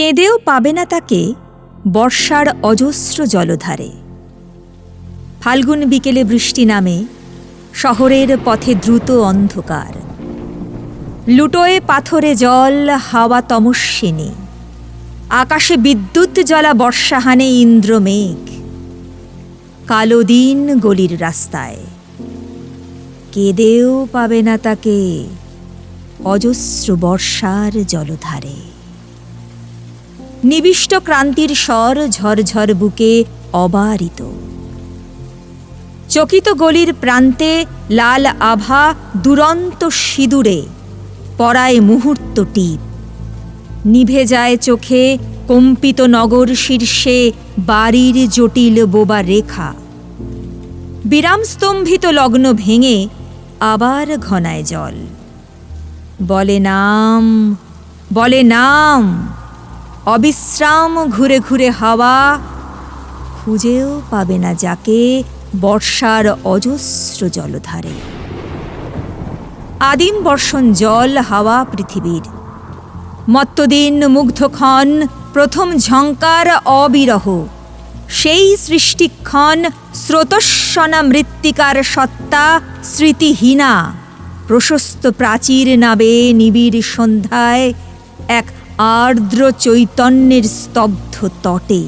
কেঁদেও পাবে না তাকে বর্ষার অজস্র জলধারে। ফাল্গুন বিকেলে বৃষ্টি নামে, শহরের পথে দ্রুত অন্ধকার। লুটোয় পাথরে জল, হাওয়া তমস্বিনী। আকাশে বিদ্যুৎ জ্বলা বর্ষাহানে ইন্দ্রমেঘ। কালো দিন গলির রাস্তায়। কেঁদেও পাবে না তাকে অজস্র বর্ষার জলধারে। নিবিষ্ট ক্রান্তির স্বর ঝরঝর বুকে অবারিত। চকিত গলির প্রান্তে লাল আভা দুরন্ত সিঁদুরে পড়ায় মুহূর্ত টিপ নিভে যায় চোখে কম্পিত নগর শীর্ষে বাড়ির জটিল বোবা রেখা। বিরামস্তম্ভিত লগ্ন ভেঙে আবার ঘনায় জল। বলে নাম বলে নাম। অবিশ্রাম ঘুরে ঘুরে হাওয়া খুঁজেও পাবে না যাকে বর্ষার অজস্র জলধারে। আদিম বর্ষণ জল হাওয়া পৃথিবীর। মত্তদিন মুগ্ধক্ষণ প্রথম ঝঙ্কার অবিরহ। সেই সৃষ্টিক্ষণ, স্রোতস্বনা মৃত্তিকার সত্তা, স্মৃতিহীনা। প্রশস্ত প্রাচীর নাবে নিবিড় সন্ধ্যায় এক আর্দ্র চৈতন্যের স্তব্ধ তটে।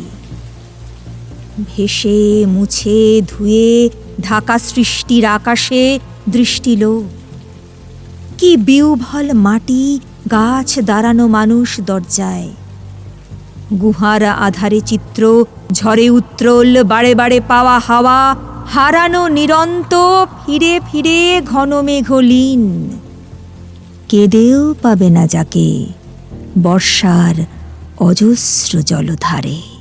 ভেসে, মুছে, ধুয়ে, ঢাকা সৃষ্টির আকাশে দৃষ্টিলো। কি বিউভল মাটি, গাছ দাঁড়ানো মানুষ দরজায়। গুহার আধারে চিত্র, ঝরে উত্রল, বাড়ে বাড়ে পাওয়া হাওয়া, হারানো নিরন্ত, ফিরে ফিরে ঘন মেঘলীন কেঁদেও পাবে না যাকে। বর্ষার অজস্র জলধারে।